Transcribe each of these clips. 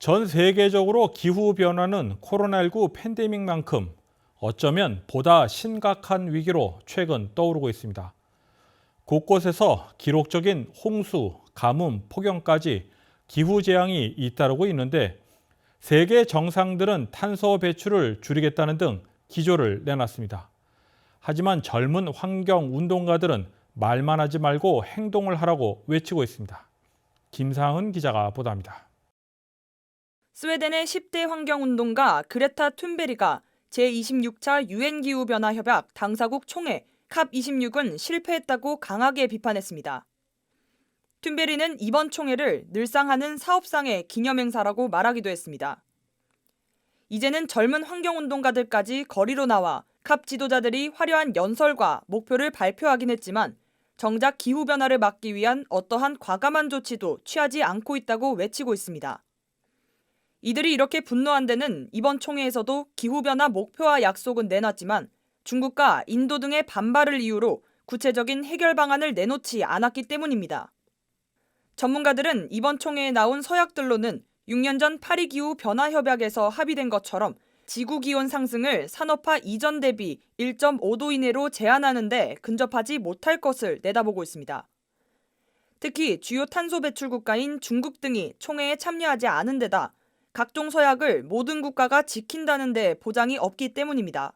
전 세계적으로 기후 변화는 코로나19 팬데믹만큼 어쩌면 보다 심각한 위기로 최근 떠오르고 있습니다. 곳곳에서 기록적인 홍수, 가뭄, 폭염까지 기후 재앙이 잇따르고 있는데 세계 정상들은 탄소 배출을 줄이겠다는 등 기조를 내놨습니다. 하지만 젊은 환경 운동가들은 말만 하지 말고 행동을 하라고 외치고 있습니다. 김상은 기자가 보도합니다. 스웨덴의 10대 환경운동가 그레타 툰베리가 제26차 유엔 기후 변화 협약 당사국 총회 캅26은 실패했다고 강하게 비판했습니다. 툰베리는 이번 총회를 늘상 하는 사업상의 기념행사라고 말하기도 했습니다. 이제는 젊은 환경운동가들까지 거리로 나와 캅 지도자들이 화려한 연설과 목표를 발표하긴 했지만 정작 기후변화를 막기 위한 어떠한 과감한 조치도 취하지 않고 있다고 외치고 있습니다. 이들이 이렇게 분노한 데는 이번 총회에서도 기후변화 목표와 약속은 내놨지만 중국과 인도 등의 반발을 이유로 구체적인 해결 방안을 내놓지 않았기 때문입니다. 전문가들은 이번 총회에 나온 서약들로는 6년 전 파리 기후 변화 협약에서 합의된 것처럼 지구 기온 상승을 산업화 이전 대비 1.5도 이내로 제한하는데 근접하지 못할 것을 내다보고 있습니다. 특히 주요 탄소 배출 국가인 중국 등이 총회에 참여하지 않은 데다 각종 서약을 모든 국가가 지킨다는 데 보장이 없기 때문입니다.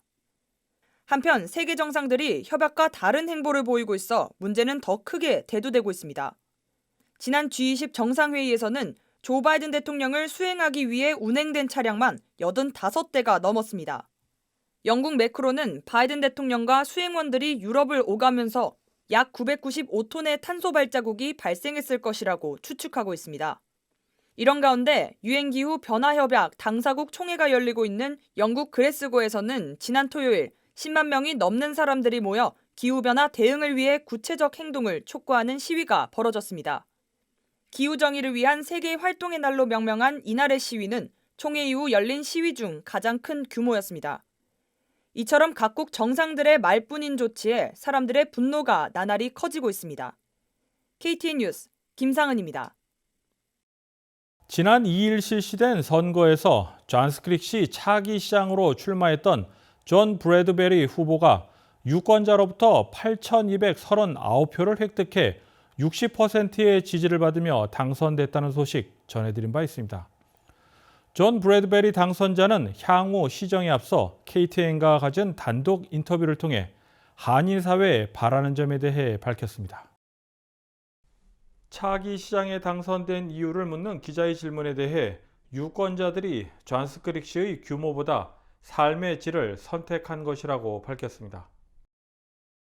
한편 세계 정상들이 협약과 다른 행보를 보이고 있어 문제는 더 크게 대두되고 있습니다. 지난 G20 정상회의에서는 조 바이든 대통령을 수행하기 위해 운행된 차량만 85대가 넘었습니다. 영국 매크로는 바이든 대통령과 수행원들이 유럽을 오가면서 약 995톤의 탄소 발자국이 발생했을 것이라고 추측하고 있습니다. 이런 가운데 유엔 기후 변화 협약 당사국 총회가 열리고 있는 영국 그레스고에서는 지난 토요일 10만 명이 넘는 사람들이 모여 기후 변화 대응을 위해 구체적 행동을 촉구하는 시위가 벌어졌습니다. 기후 정의를 위한 세계 활동의 날로 명명한 이날의 시위는 총회 이후 열린 시위 중 가장 큰 규모였습니다. 이처럼 각국 정상들의 말뿐인 조치에 사람들의 분노가 나날이 커지고 있습니다. KTN 뉴스 김상은입니다. 지난 2일 실시된 선거에서 존스크릭시 차기 시장으로 출마했던 존 브래드베리 후보가 유권자로부터 8,239표를 획득해 60%의 지지를 받으며 당선됐다는 소식 전해드린 바 있습니다. 존 브래드베리 당선자는 향후 시정에 앞서 KTN과 가진 단독 인터뷰를 통해 한인 사회에 바라는 점에 대해 밝혔습니다. 차기 시장에 당선된 이유를 묻는 기자의 질문에 대해 유권자들이 존스크릭시의 규모보다 삶의 질을 선택한 것이라고 밝혔습니다.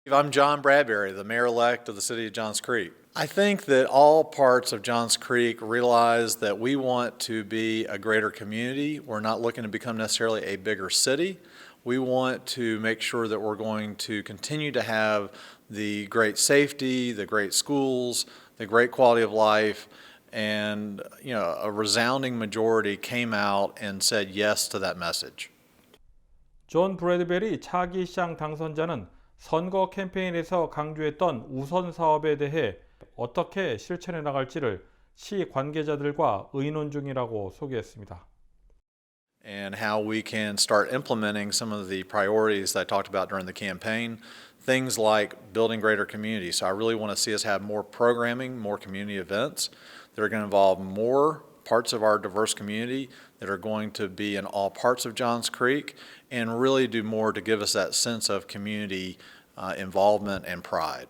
I'm John Bradbury, the mayor-elect of the city of Johns Creek. I think that all parts of Johns Creek realize that we want to be a greater community. We're not looking to become necessarily a bigger city. We want to make sure that we're going to continue to have the great safety, the great schools, the great quality of life, and you know, a resounding majority came out and said yes to that message. 존 브래드베리 차기 시장 당선자는 선거 캠페인에서 강조했던 우선 사업에 대해 어떻게 실천해 나갈지를 시 관계자들과 의논 중이라고 소개했습니다. and how we can start implementing some of the priorities that I talked about during the campaign. Things like building greater communities. So I really want to see us have more programming, more community events that are going to involve more parts of our diverse community that are going to be in all parts of Johns Creek and really do more to give us that sense of community uh, involvement and pride.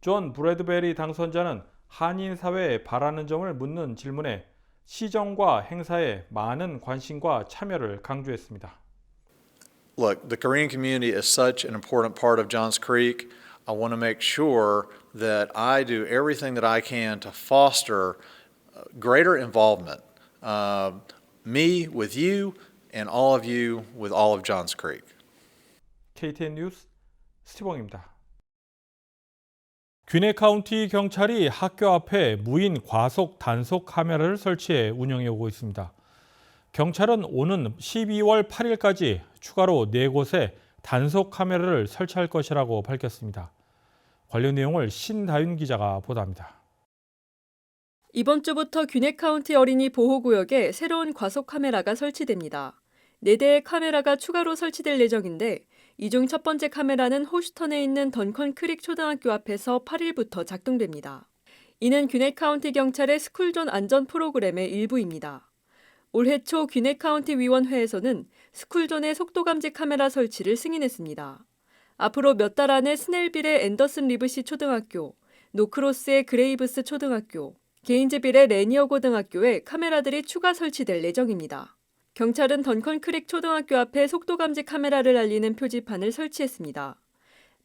존 브래드베리 당선자는 한인 사회에 바라는 점을 묻는 질문에 시정과 행사에 많은 관심과 참여를 강조했습니다. Look, the Korean community is such an important part of Johns Creek. I want to make sure that I do everything that I can to foster uh, greater involvement. Uh, me with you, and all of you with all of Johns Creek. KTN 뉴스 스티봉입니다. 귀네 카운티 경찰이 학교 앞에 무인 과속 단속 카메라를 설치해 운영해 오고 있습니다. 경찰은 오는 12월 8일까지 추가로 4곳에 단속 카메라를 설치할 것이라고 밝혔습니다. 관련 내용을 신다윤 기자가 보도합니다. 이번 주부터 귀넷 카운티 어린이 보호구역에 새로운 과속 카메라가 설치됩니다. 4대의 카메라가 추가로 설치될 예정인데 이 중 첫 번째 카메라는 호스턴에 있는 던컨 크릭 초등학교 앞에서 8일부터 작동됩니다. 이는 귀넷 카운티 경찰의 스쿨존 안전 프로그램의 일부입니다. 올해 초 귀넷 카운티 위원회에서는 스쿨존의 속도 감지 카메라 설치를 승인했습니다. 앞으로 몇 달 안에 스넬빌의 앤더슨 리브시 초등학교, 노크로스의 그레이브스 초등학교, 게인즈빌의 레니어 고등학교에 카메라들이 추가 설치될 예정입니다. 경찰은 던컨 크릭 초등학교 앞에 속도 감지 카메라를 알리는 표지판을 설치했습니다.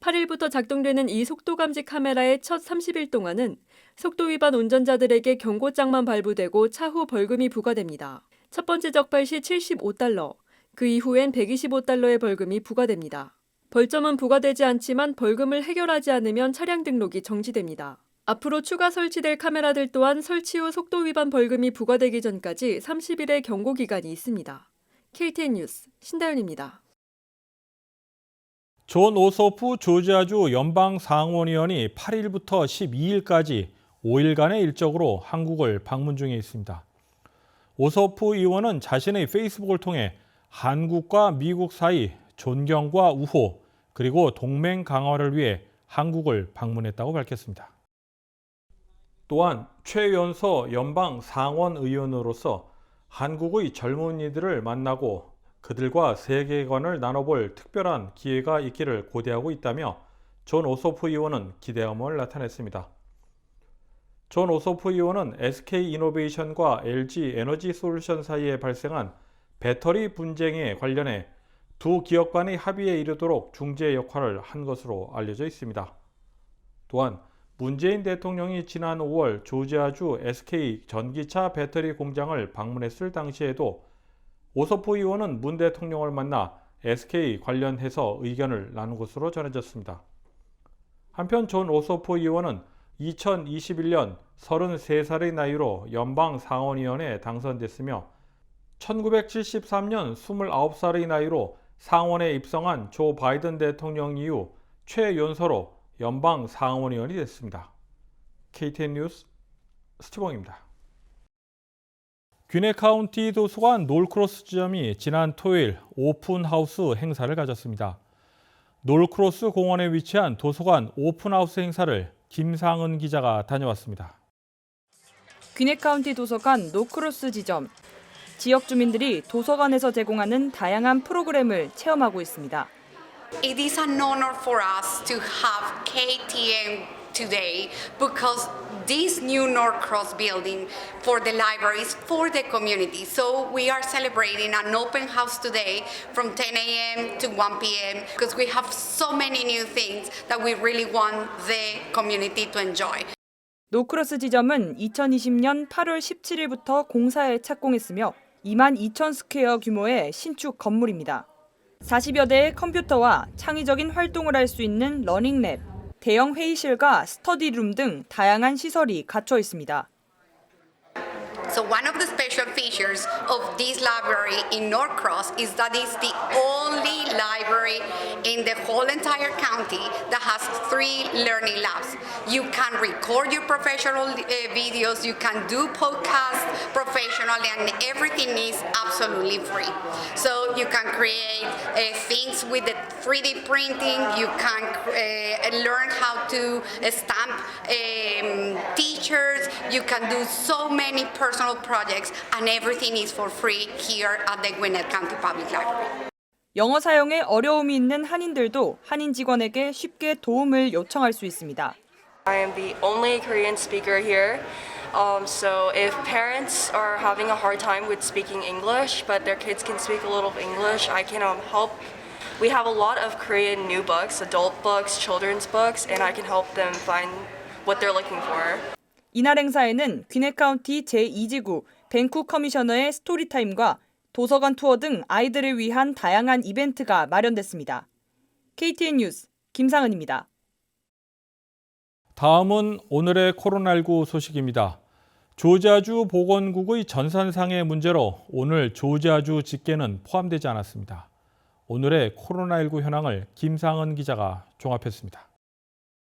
8일부터 작동되는 이 속도 감지 카메라의 첫 30일 동안은 속도 위반 운전자들에게 경고장만 발부되고 차후 벌금이 부과됩니다. 첫 번째 적발 시 75달러, 그 이후엔 125달러의 벌금이 부과됩니다. 벌점은 부과되지 않지만 벌금을 해결하지 않으면 차량 등록이 정지됩니다. 앞으로 추가 설치될 카메라들 또한 설치 후 속도 위반 벌금이 부과되기 전까지 30일의 경고 기간이 있습니다. KTN 뉴스 신다윤입니다. 존 오소프 조지아주 연방 상원의원이 8일부터 12일까지 5일간의 일정으로 한국을 방문 중에 있습니다. 오소프 의원은 자신의 페이스북을 통해 한국과 미국 사이 존경과 우호 그리고 동맹 강화를 위해 한국을 방문했다고 밝혔습니다. 또한 최연소 연방 상원 의원으로서 한국의 젊은이들을 만나고 그들과 세계관을 나눠볼 특별한 기회가 있기를 고대하고 있다며 존 오소프 의원은 기대감을 나타냈습니다. 존 오소프 의원은 SK 이노베이션과 LG 에너지 솔루션 사이에 발생한 배터리 분쟁에 관련해 두 기업 간의 합의에 이르도록 중재 역할을 한 것으로 알려져 있습니다. 또한 문재인 대통령이 지난 5월 조지아주 SK 전기차 배터리 공장을 방문했을 당시에도 오소프 의원은 문 대통령을 만나 SK 관련해서 의견을 나눈 것으로 전해졌습니다. 한편 존 오소프 의원은 2021년 33살의 나이로 연방 상원의원에 당선됐으며 1973년 29살의 나이로 상원에 입성한 조 바이든 대통령 이후 최연소로 연방 상원의원이 됐습니다. KTN 뉴스 스티봉입니다. 귀네 카운티 도서관 놀크로스 지점이 지난 토요일 오픈하우스 행사를 가졌습니다. 놀크로스 공원에 위치한 도서관 오픈하우스 행사를 김상은 기자가 다녀왔습니다. 귀넷 카운티 도서관 노크로스 지점. 지역 주민들이 도서관에서 제공하는 다양한 프로그램을 체험하고 있습니다. It is an honor for us to have KTN today because this new Norcross building for the libraries for the community. So we are celebrating an open house today from 10 a.m. to 1 p.m. because we have so many new things that we really want the community to enjoy. 노크로스 지점은 2020년 8월 17일부터 공사에 착공했으며 2만 2천 스퀘어 규모의 신축 건물입니다. 40여 대의 컴퓨터와 창의적인 활동을 할 수 있는 러닝랩, 대형 회의실과 스터디룸 등 다양한 시설이 갖춰 있습니다. So one of the special features of this library in Norcross is that it's the only library in the whole entire county that has three learning labs. You can record your professional uh, videos, you can do podcasts professionally, and everything is absolutely free. So you can create uh, things with the 3D printing, you can uh, learn how to stamp um, teachers, you can do so many personal projects, and everything is for free here at the Gwinnett County Public Library. 영어 사용에 어려움이 있는 한인들도 한인 직원에게 쉽게 도움을 요청할 수 있습니다. I am the only Korean speaker here. Um, so if parents are having a hard time with speaking English, but their kids can speak a little of English, I can um, help. We have a lot of Korean new books, adult books, children's books, and I can help them find what they're looking for. 이날 행사에는 귀넷 카운티 제2지구 벤쿠 커미셔너의 스토리타임과 도서관 투어 등 아이들을 위한 다양한 이벤트가 마련됐습니다. KTN 뉴스 김상은입니다. 다음은 오늘의 코로나19 소식입니다. 조지아주 보건국의 전산상의 문제로 오늘 조지아주 집계는 포함되지 않았습니다. 오늘의 코로나19 현황을 김상은 기자가 종합했습니다.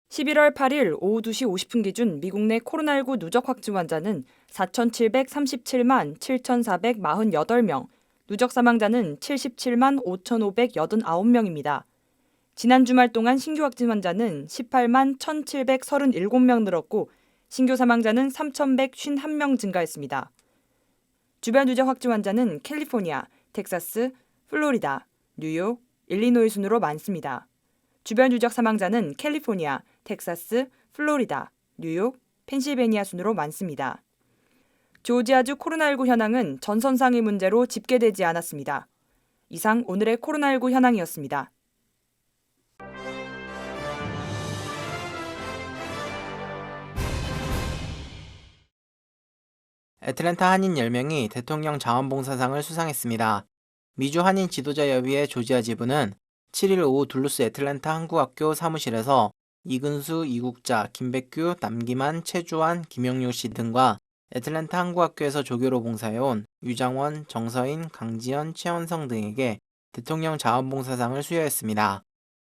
11월 8일 오후 2시 50분 기준 미국 내 코로나19 누적 확진 환자는 4,737만 7,448명, 누적 사망자는 77만 5,589명입니다. 지난 주말 동안 신규 확진 환자는 18만 1,737명 늘었고 신규 사망자는 3,151명 증가했습니다. 주변 누적 확진 환자는 캘리포니아, 텍사스, 플로리다, 뉴욕, 일리노이 순으로 많습니다. 주변 누적 사망자는 캘리포니아, 텍사스, 플로리다, 뉴욕, 펜실베니아 순으로 많습니다. 조지아주 코로나19 현황은 전선상의 문제로 집계되지 않았습니다. 이상 오늘의 코로나19 현황이었습니다. 애틀랜타 한인 10명이 대통령 자원봉사상을 수상했습니다. 미주 한인 지도자 협의회 조지아 지부는 7일 오후 둘루스 애틀랜타 한국학교 사무실에서 이근수, 이국자, 김백규, 남기만, 최주환, 김영료 씨 등과 애틀랜타 한국학교에서 조교로 봉사해온 유장원, 정서인, 강지연, 최원성 등에게 대통령 자원봉사상을 수여했습니다.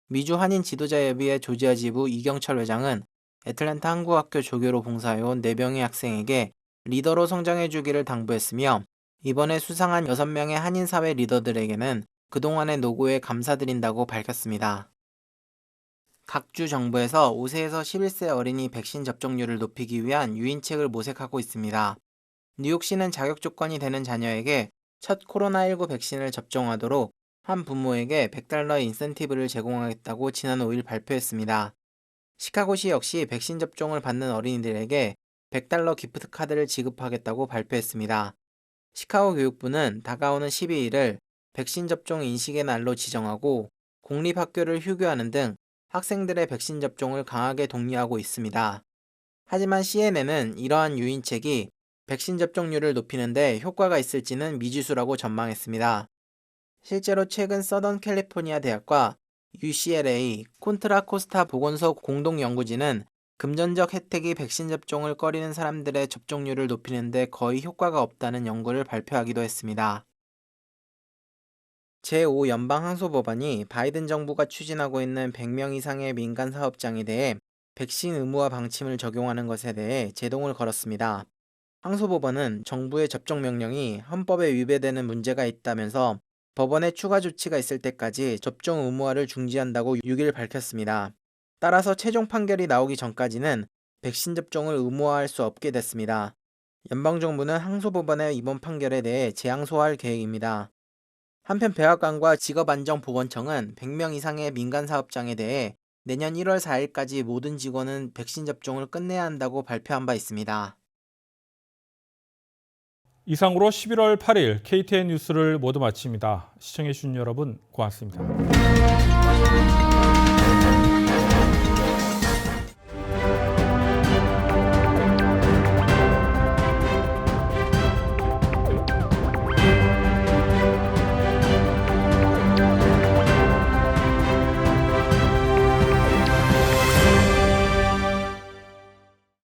미주 한인 지도자협의회 조지아 지부 이경철 회장은 애틀랜타 한국학교 조교로 봉사해온 4명의 학생에게 리더로 성장해 주기를 당부했으며 이번에 수상한 6명의 한인사회 리더들에게는 그동안의 노고에 감사드린다고 밝혔습니다. 각 주 정부에서 5세에서 11세 어린이 백신 접종률을 높이기 위한 유인책을 모색하고 있습니다. 뉴욕시는 자격 조건이 되는 자녀에게 첫 코로나19 백신을 접종하도록 한 부모에게 100달러 인센티브를 제공하겠다고 지난 5일 발표했습니다. 시카고시 역시 백신 접종을 받는 어린이들에게 100달러 기프트 카드를 지급하겠다고 발표했습니다. 시카고 교육부는 다가오는 12일을 백신 접종 인식의 날로 지정하고 공립학교를 휴교하는 등 학생들의 백신 접종을 강하게 독려하고 있습니다. 하지만 CNN은 이러한 유인책이 백신 접종률을 높이는데 효과가 있을지는 미지수라고 전망했습니다. 실제로 최근 서던 캘리포니아 대학과 UCLA 콘트라 코스타 보건소 공동연구진은 금전적 혜택이 백신 접종을 꺼리는 사람들의 접종률을 높이는데 거의 효과가 없다는 연구를 발표하기도 했습니다. 제5연방항소법원이 바이든 정부가 추진하고 있는 100명 이상의 민간 사업장에 대해 백신 의무화 방침을 적용하는 것에 대해 제동을 걸었습니다. 항소법원은 정부의 접종 명령이 헌법에 위배되는 문제가 있다면서 법원의 추가 조치가 있을 때까지 접종 의무화를 중지한다고 6일 밝혔습니다. 따라서 최종 판결이 나오기 전까지는 백신 접종을 의무화할 수 없게 됐습니다. 연방정부는 항소법원의 이번 판결에 대해 재항소할 계획입니다. 한편 백악관과 직업안정보건청은 100명 이상의 민간 사업장에 대해 내년 1월 4일까지 모든 직원은 백신 접종을 끝내야 한다고 발표한 바 있습니다. 이상으로 11월 8일 KTN 뉴스를 모두 마칩니다. 시청해주신 여러분 고맙습니다.